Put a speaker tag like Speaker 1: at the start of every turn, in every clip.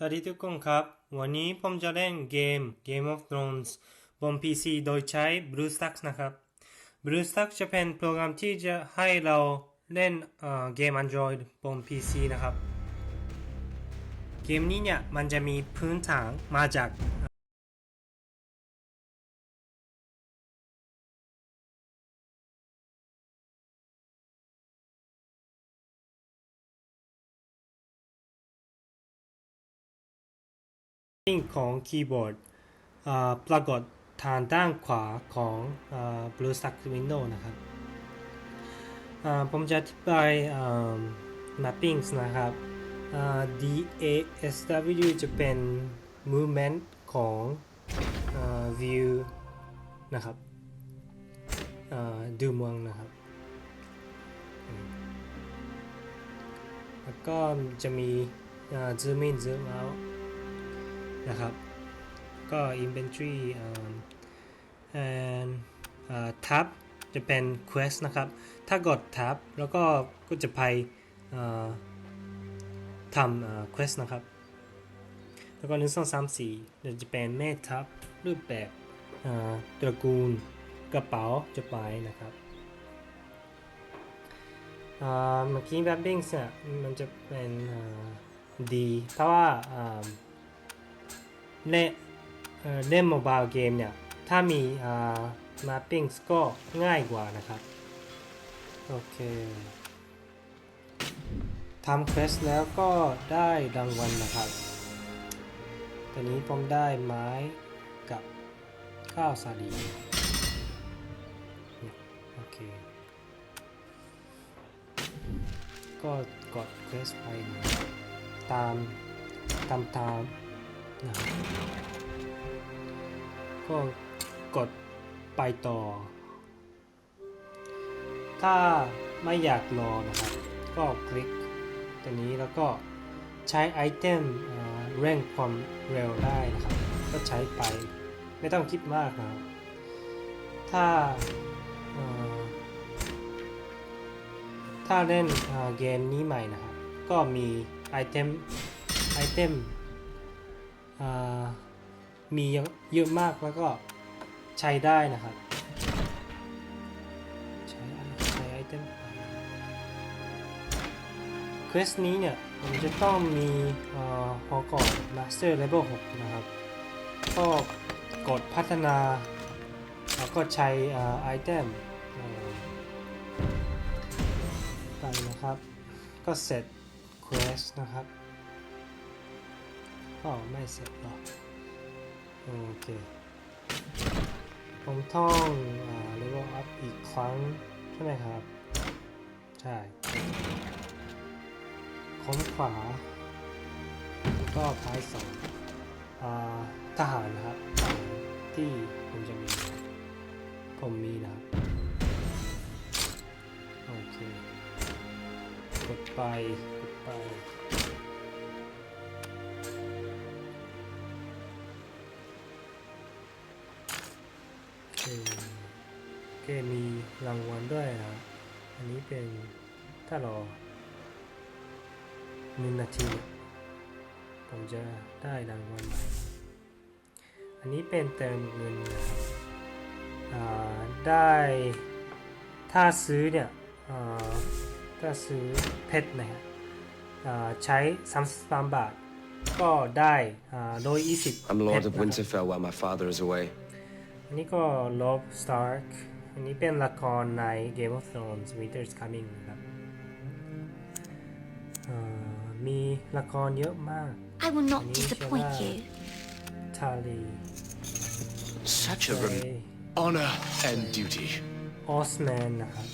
Speaker 1: สวัสดีทุกคนครับ วันนี้ผมจะเล่นเกม Game of Thrones บน PC โดยใช้ BlueStacks นะครับ BlueStacks จะเป็นโปรแกรมที่จะให้เราเล่นเกม Android บน PC นะครับ เกมนี้เนี่ยมันจะมีพื้นฐานมาจาก ของคีย์บอร์ดปรากฏทางด้านขวาของ BlueStacks Window นะครับผมจะอธิบาย mappings นะครับ DASW จะเป็น movement ของ view นะครับดูเมืองนะครับ แล้วก็จะมี zoom in zoom out นะครับ ก็ inventory อ่า and อ่า tab จะเป็น quest นะครับ ถ้ากด tab แล้วก็ก็จะไปทำอ่า quest นะครับ แล้วก็หนึ่งสองสามสี่จะเป็นแม่ทับรูปแบบตระกูลกระเป๋าจะไปนะครับเมื่อกี้แบบบิ้งเนี่ยมันจะเป็นดีเพราะว่า เล่นเอ่อล่นโมบายเกมเนี่ย ถ้ามีอ่า mapping ก็ง่ายกว่านะครับ โอเคทำเควสแล้วก็ได้รางวัลนะครับ ตอนนี้ผมได้ไม้กับข้าวสาลีโอเค ก็กดเควสไปตามตามตาม นะครับก็กดไปต่อ ถ้าไม่อยากรอนะครับ ก็คลิกตัวนี้แล้วก็ใช้ไอเทมเร่งความเร็วได้นะครับ ก็ใช้ไปไม่ต้องคิดมากนะครับ ถ้าถ้าเล่นเกมนี้ใหม่นะครับ ก็มีไอเทมไอเทม มีเยอะมากแล้วก็ใช้ได้นะครับ ใช้ใช้ไอเทมเควสนี้เนี่ยผมจะต้องมีอ่าหอก่อน Master Level 6นะครับ ก็กดพัฒนา แล้วก็ใช้อ่าไอเทมไปนะครับ ก็เสร็จเควสนะครับ ก็ไม่เสร็จหรอกโอเค ผมท่องอ่า level up อีกครั้ง ใช่ไหมครับ ใช่ค้นขวาแล้วก็ท้ายสองอ่าทหารนะครับ ที่ผมจะมี ผมมีนะครับ โอเค กดไป กดไป เคโอเคมีรางวัลด้วยนะอันนี้เป็นถ้ารอหนึ่งนาทีเนี่ยผมจะได้รางวัลใหม่อันนี้เป็นเติมเงินนะครับอ่าได้ถ้าซื้อเนี่ยอ่าถ้าซื้อเพชรนะครับอ่าใช้ 33 บาท ก็ได้อ่าโดย20
Speaker 2: I'm
Speaker 1: เพ
Speaker 2: Lord
Speaker 1: ชร
Speaker 2: of
Speaker 1: นะครับ
Speaker 2: Winterfell while my father is away.
Speaker 1: อันนี้ก็ลบ Stark อันนี้เป็นละครใน Game of Thrones Winter is Coming นะครับเอ่อมีละครเยอะมาก
Speaker 3: I will not
Speaker 1: Anisha
Speaker 3: disappoint
Speaker 1: Ra.
Speaker 3: you.
Speaker 1: ทาลี
Speaker 2: Such
Speaker 1: ไป
Speaker 2: a rem- honor and duty.
Speaker 1: ออสแมนนะครับ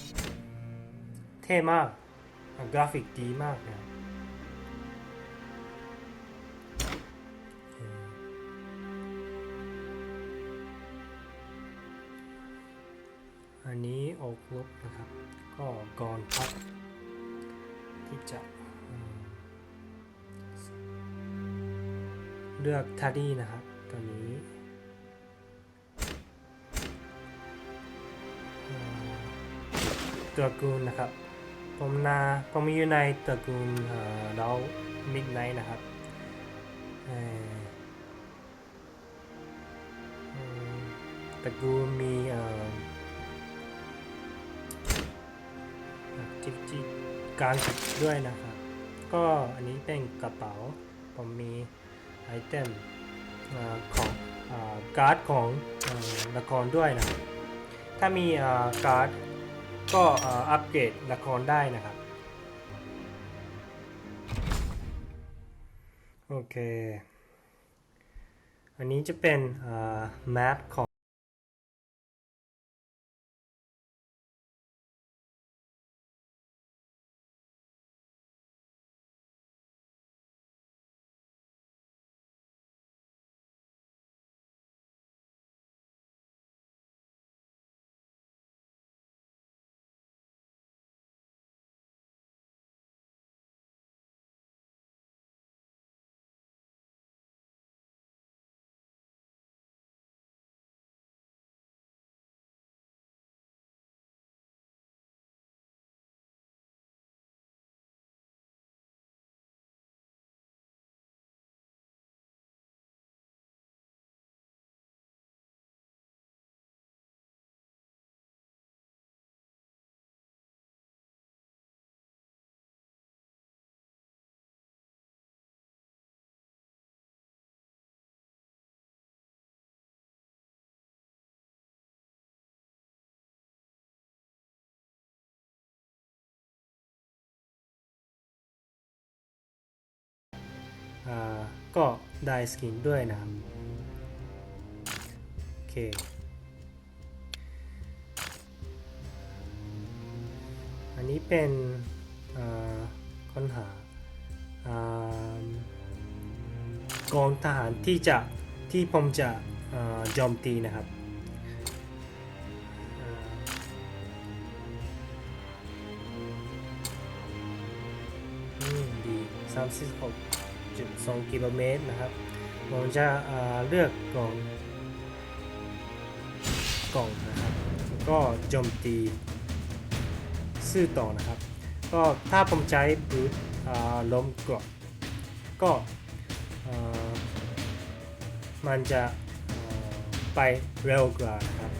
Speaker 1: เท่มากอะกราฟิกดีมากนะ อันนี้ออกลบนะครับ ก็กรพัดที่จะเลือกทาดี้นะครับตัวนี้ตระกูลนะครับผมนาผมอยู่ในตระกูลเอ่อดาวมิดไนท์นะครับตระกูลมี จิกจิการด้วยนะครับ ก็อันนี้เป็นกระเป๋า ผมมีไอเทมอของอการ์ดของอละครด้วยนะครับ ถ้ามีการ์ดก็อัปเกรดละครได้นะครับ โอเค อันนี้จะเป็นแมปของ ก็ได้สกินด้วยนะครับโอเคอันนี้เป็นค้นหาากองทหารที่จะที่ผมจะอ่าโจมตีนะครับอ่ามดี36.2กิ 0.2กิโลเมตรนะครับผมจะเลือกกล่องกล่องนะครับก็โจมตีซื่อต่อนะครับ ก็ถ้าผมใช้บูทล้มกรอบก็มันจะไปเร็วกว่านะครับ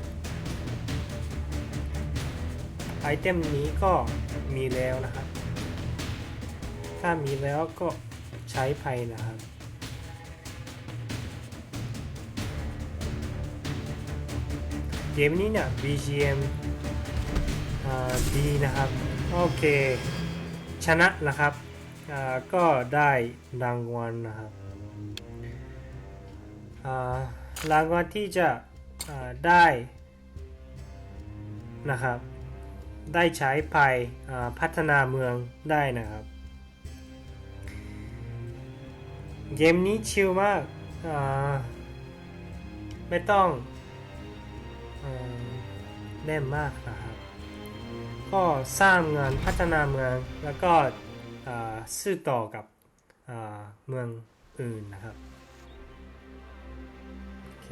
Speaker 1: ไอเทมนี้ก็มีแล้วนะครับ ถ้ามีแล้วก็ ใช้ไปนะครับ เกมนี้เนี่ย BGM อ่าดีนะครับ โอเค ชนะนะครับอ่าก็ได้รางวัลนะครับอ่ารางวัลที่จะอ่าได้นะครับ ได้ใช้ไปอ่าพัฒนาเมืองได้นะครับ เกมนี้ชิลมากาไม่ต้องเอ่นมากนะครับ ก็สร้างเมืองพัฒนาเมืองแล้วก็ซื่อต่อกับเมืองอื่นนะครับโอเค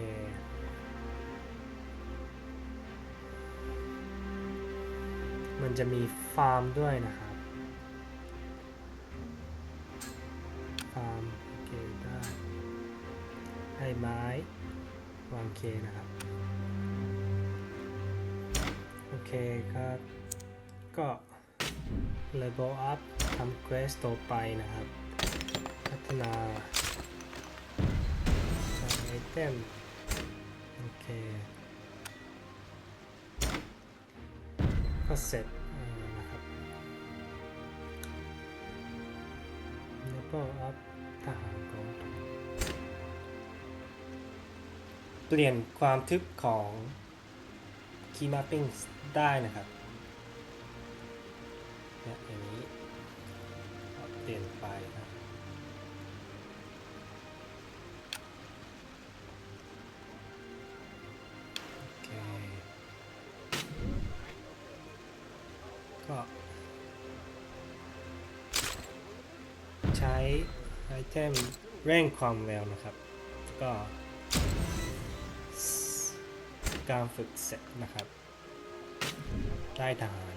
Speaker 1: มันจะมีฟาร์มด้วยนะครับ ฟาร์ม ให้ไม้วางเคนะครับ โอเคครับ ก็ level up ทำ quest ต่อไปนะครับ พัฒนาไอเทมโอเคก็เสร็จนะครับ level up ทหารกองทัพ เปลี่ยนความทึบของ key mapping ได้นะครับเนี่ยอย่างนี้เปลี่ยนไปนะโอเคก็ใช้ไอเทมเร่งความเร็วนะครับ ก็ การฝึกเสร็จนะครับ ได้ทหาร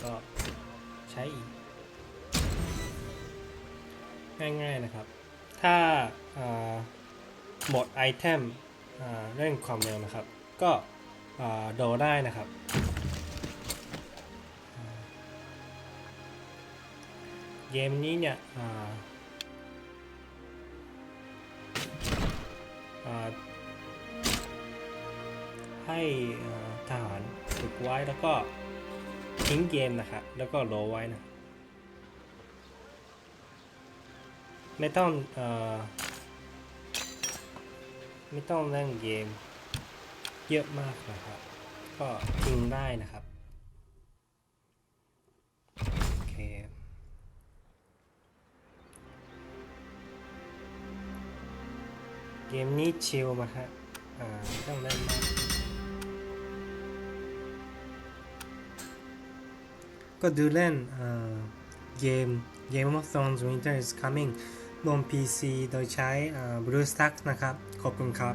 Speaker 1: โใช้อีก ง่ายๆนะครับ ถ้าาหมดไอเทมเร่งความเร็วนะครับ ก็โดได้นะครับ เกมนี้เนี่ยให้ทหารฝึกไว้แล้วก็ทิ้งเกมนะครับแล้วก็โลไว้นะไม่ต้องอไม่ต้องเล่นเกมเยอะมากนะครับ ก็ทิ้งได้นะครับ เกมนี้ชิลมาฮะอ่าต้องเล่นมากก็ดูเล่นเอ่อเกม Game of Thrones Winter is Coming บน PC โดยใช้อ่า BlueStacks นะครับ ขอบคุณครับ